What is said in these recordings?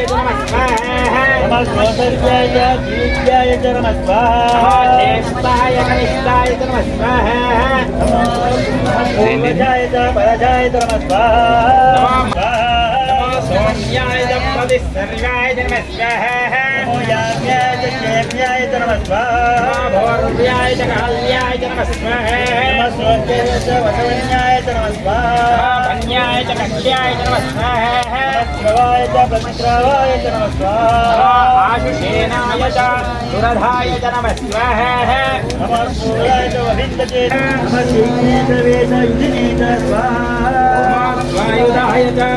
వాస్వన్యాయ చ నమః స్వాహా నమస్వసర్యాయ దీప్యాయ చ నమ స్వాహా జ్యేష్ఠాయ కనిష్టాయ చ నమః స్వాహా పూర్వజాయ చ పరజాయ చ నమ స్వాహా సోమ్యాయ చ ప్రతిసర్గాయ చ నమః స్వాహా నమో యామ్యాయ చ క్షేమ్యాయ చ నమ స్వాహా భోర్వ్యాయ చ కాళ్యాయ చ నమః స్వాహా నమస్వస్యాయ చ వసవన్యాయ చ నమ స్వాహా కన్యాయ చ కక్ష్యాయ చ నమః స్వాహా శ్రవాయ చ ప్రతిశ్రవాయ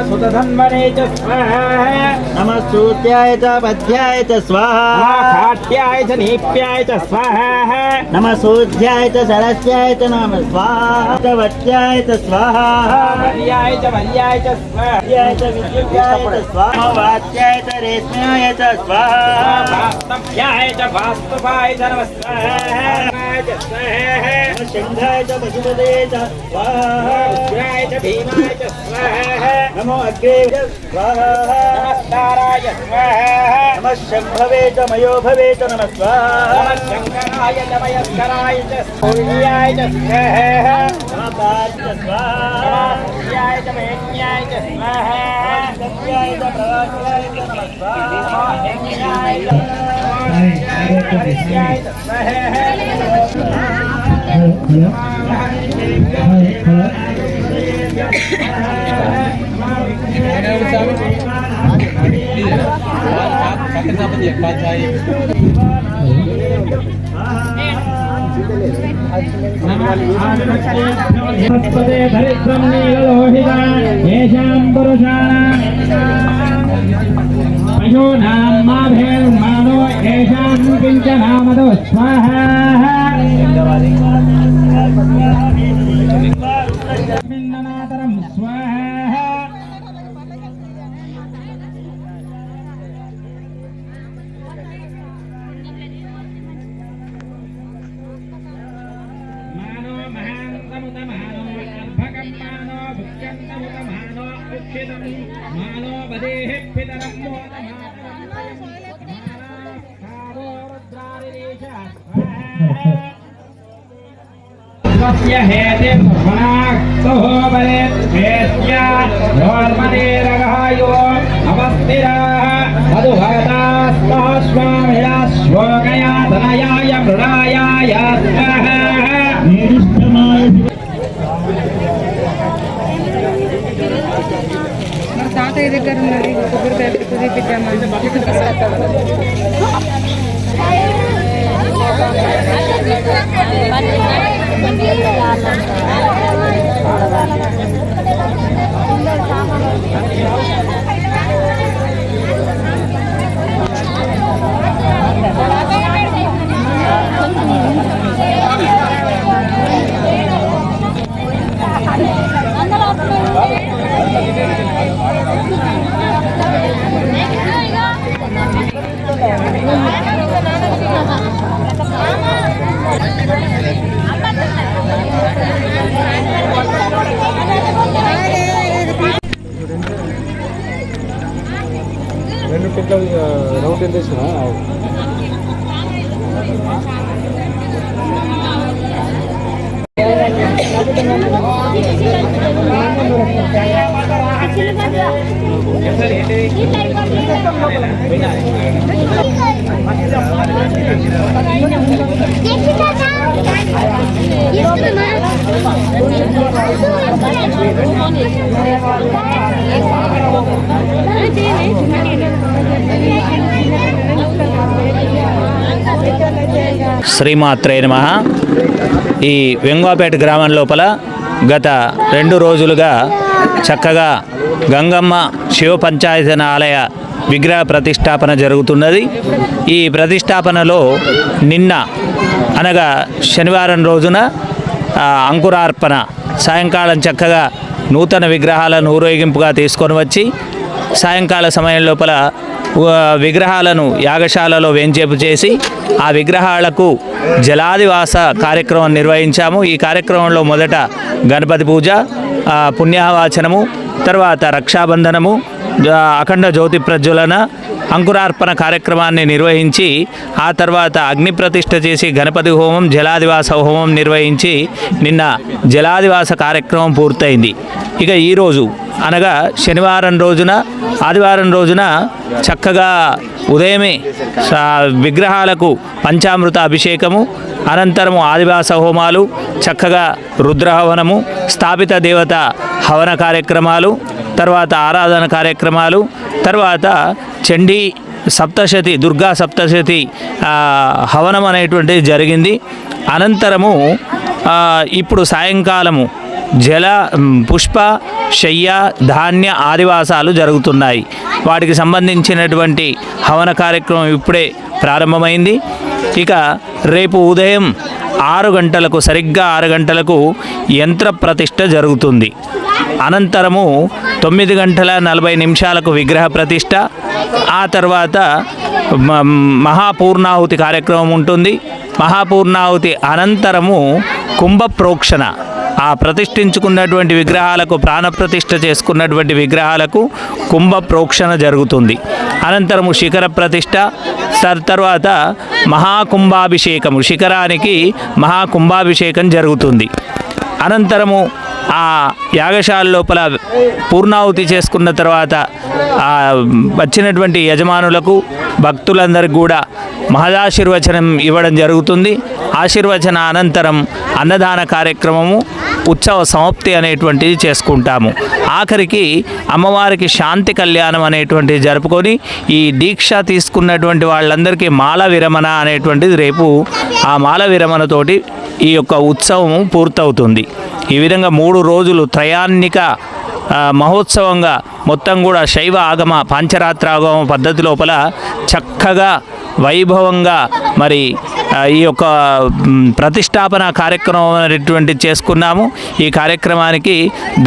వాయుధాయ చ సుతధన్వనే చ స్వాహా నమ సూర్యాయ చ పద్యాయ చ స్వాహా కాఠ్యాయ చ నీప్యాయ చ స్వాహా నమ సూర్యాయ చ సరస్యాయ చ నమ స్వాహా చ వత్యాయ చ స్వాహా వల్యాయ చ వల్యాయ చ స్వాహా విద్యాయ చ విద్యుత్యాయ చ స్వాహా వాచ్యాయ చ రేష్మ్యాయ చ స్వాహా వాస్తవ్యాయ చ వాస్తుపాయ చ నమః స్వాహా చ స్వాహా నమ శంఖాయ చ పశుపదే చ స్వాహా ఉగ్రాయ చ భీమాయ చ స్వాహా నమో అగ్రే చ స్వాహా నమస్కారాయ స్వాహా నమ శంభవే చ మయో భవే చ నమ స్వాహా నమః శంకరాయ చ మయస్కరాయ చ సూర్యాయ చ స్వాహా నమ పాద చ స్వాహా సూర్యాయ చ మేన్యాయ చ స్వాహా సత్యాయ చ ప్రకాశాయ చ నమ हस्पदे धरित्रं नीलोहिता येषां पुरुषाणां पशूनां मानमुत मानो अल्पकं मानो भुक्यन्तमुत मानो उक्षितं मानो वदेः पितरं मोद स्वस्य हेते सर्वणाक्तः वरेत् वेत्या धर्मदेरगायो अवस्थिरा கொதிக்கிறதுனால கொதிக்கிறது கொதிப்பிக்காம கிரிக்கெட்டில் நீங்கள் ரவுண்ட் இருந்துச்சுன்னா Thank you. శ్రీమాత్రే నమ. ఈ వెంగాపేట గ్రామం లోపల గత రెండు రోజులుగా చక్కగా గంగమ్మ శివ పంచాయతన ఆలయ విగ్రహ ప్రతిష్టాపన జరుగుతున్నది. ఈ ప్రతిష్టాపనలో నిన్న అనగా శనివారం రోజున అంకురార్పణ సాయంకాలం చక్కగా నూతన విగ్రహాలను ఊరేగింపుగా తీసుకొని వచ్చి సాయంకాల సమయం లోపల విగ్రహాలను యాగశాలలో వేంచేపు చేసి ఆ విగ్రహాలకు జలాదివాస కార్యక్రమం నిర్వహించాము. ఈ కార్యక్రమంలో మొదట గణపతి పూజ పుణ్యవాచనము తర్వాత రక్షాబంధనము అఖండ జ్యోతి ప్రజ్వలన అంకురార్పణ కార్యక్రమాన్ని నిర్వహించి ఆ తర్వాత అగ్ని ప్రతిష్ఠ చేసి గణపతి హోమం జలాదివాస హోమం నిర్వహించి నిన్న జలాదివాస కార్యక్రమం పూర్తయింది. ఇక ఈరోజు అనగా శనివారం రోజున ఆదివారం రోజున చక్కగా ఉదయమే సా- విగ్రహాలకు పంచామృత అభిషేకము అనంతరము ఆదివాస హోమాలు చక్కగా రుద్రహవనము స్థాపిత దేవత హవన కార్యక్రమాలు తర్వాత ఆరాధన కార్యక్రమాలు తర్వాత చండీ సప్తశతి దుర్గా సప్తశతి హవనం అనేటువంటిది జరిగింది. అనంతరము ఇప్పుడు సాయంకాలము జల పుష్ప శయ్య ధాన్య ఆదివాసాలు జరుగుతున్నాయి. వాటికి సంబంధించినటువంటి హవన కార్యక్రమం ఇప్పుడే ప్రారంభమైంది. ఇక రేపు ఉదయం ఆరు గంటలకు సరిగ్గా ఆరు గంటలకు యంత్ర ప్రతిష్ట జరుగుతుంది. అనంతరము తొమ్మిది గంటల నలభై నిమిషాలకు విగ్రహ ప్రతిష్ట ఆ తర్వాత మ- మహాపూర్ణాహుతి కార్యక్రమం ఉంటుంది. మహాపూర్ణాహుతి అనంతరము కుంభ ప్రోక్షణ ఆ ప్రతిష్ఠించుకున్నటువంటి విగ్రహాలకు ప్రాణప్రతిష్ఠ చేసుకున్నటువంటి విగ్రహాలకు కుంభ ప్రోక్షణ జరుగుతుంది. అనంతరము శిఖర ప్రతిష్ట తర్వాత మహాకుంభాభిషేకము. శిఖరానికి మహాకుంభాభిషేకం జరుగుతుంది. అనంతరము ఆ యాగశాల లోపల పూర్ణాహుతి చేసుకున్న తర్వాత ఆ వచ్చినటువంటి యజమానులకు భక్తులందరికీ కూడా మహదాశీర్వచనం ఇవ్వడం జరుగుతుంది. ఆశీర్వచన అనంతరం అన్నదాన కార్యక్రమము ఉత్సవ సమాప్తి అనేటువంటిది చేసుకుంటాము. ఆఖరికి అమ్మవారికి శాంతి కళ్యాణం అనేటువంటిది జరుపుకొని ఈ దీక్ష తీసుకున్నటువంటి వాళ్ళందరికీ మాల విరమణ అనేటువంటిది రేపు ఆ మాల విరమణతోటి ఈ యొక్క ఉత్సవం పూర్తవుతుంది. ఈ విధంగా మూడు రోజులు త్రయాన్నిక మహోత్సవంగా మొత్తం కూడా శైవ ఆగమ పంచరాత్రాగమ పద్ధతి లోపల చక్కగా వైభవంగా మరి ఈ యొక్క ప్రతిష్టాపన కార్యక్రమం అనేటువంటి చేసుకున్నాము. ఈ కార్యక్రమానికి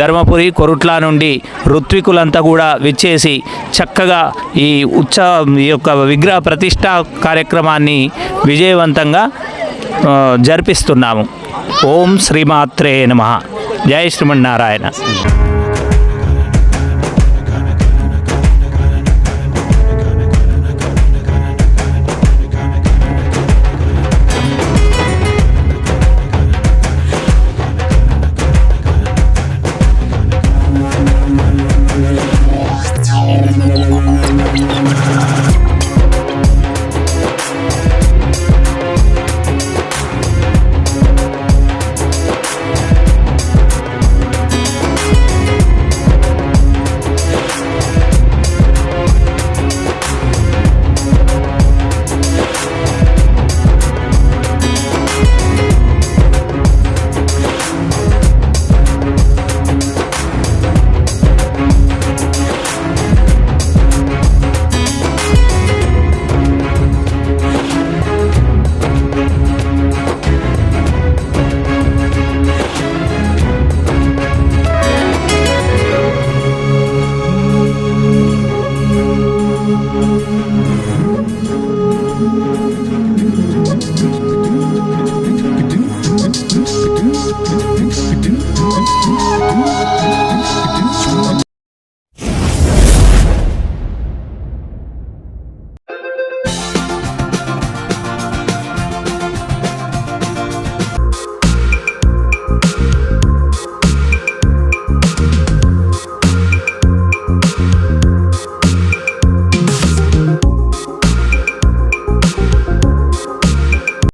ధర్మపురి కొరుట్ల నుండి ఋత్వికులంతా కూడా విచ్చేసి చక్కగా ఈ ఉత్సవ ఈ యొక్క విగ్రహ ప్రతిష్ట కార్యక్రమాన్ని విజయవంతంగా జరిపిస్తున్నాము. ఓం శ్రీమాత్రే నమ. జయ శ్రీమన్నారాయణ.